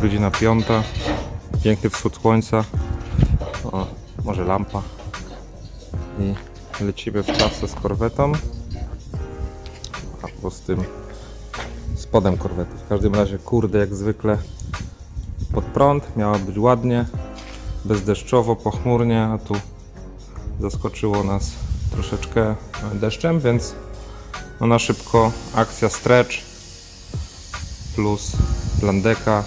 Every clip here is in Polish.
Godzina piąta. Piękny wschód słońca. O, może lampa. I lecimy w trasę z korwetą. Albo z tym spodem korwety. W każdym razie, kurde, jak zwykle pod prąd. Miało być ładnie, bezdeszczowo, pochmurnie, a tu zaskoczyło nas troszeczkę deszczem, więc no na szybko akcja stretch plus landeka.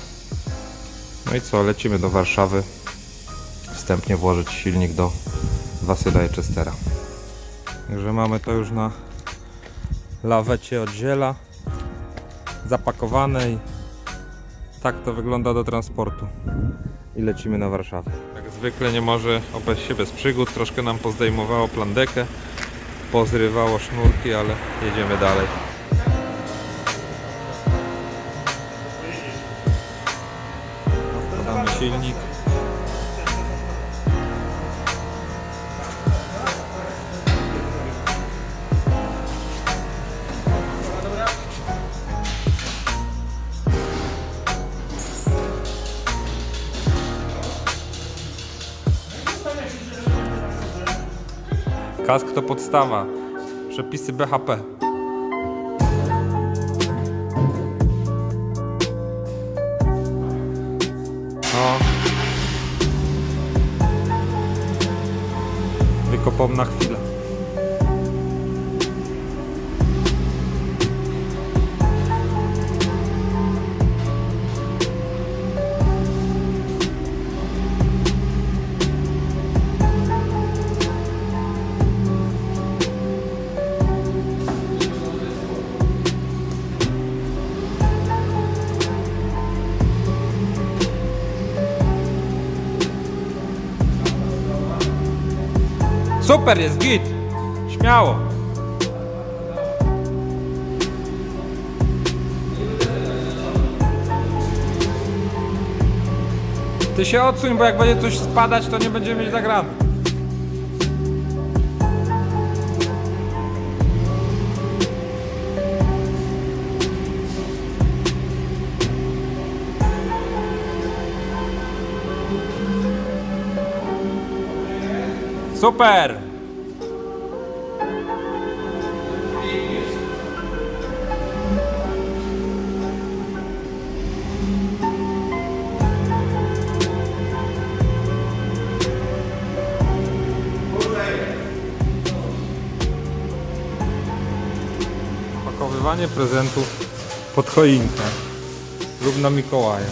No i co, lecimy do Warszawy. Wstępnie włożyć silnik do Wasyla Chestera. Także mamy to już na lawecie od ziela zapakowane i tak to wygląda do transportu. I lecimy na Warszawę. Jak zwykle nie może obejść się bez przygód. Troszkę nam pozdejmowało plandekę, pozrywało sznurki, ale jedziemy dalej. Silnik. Kask to podstawa. Przepisy BHP. No. Wykopom na chwilę. Super jest git. Śmiało. Ty się odsuń, bo jak będzie coś spadać, to nie będziemy mieć zagrany. Super! Pakowywanie prezentów pod choinkę lub na Mikołaja.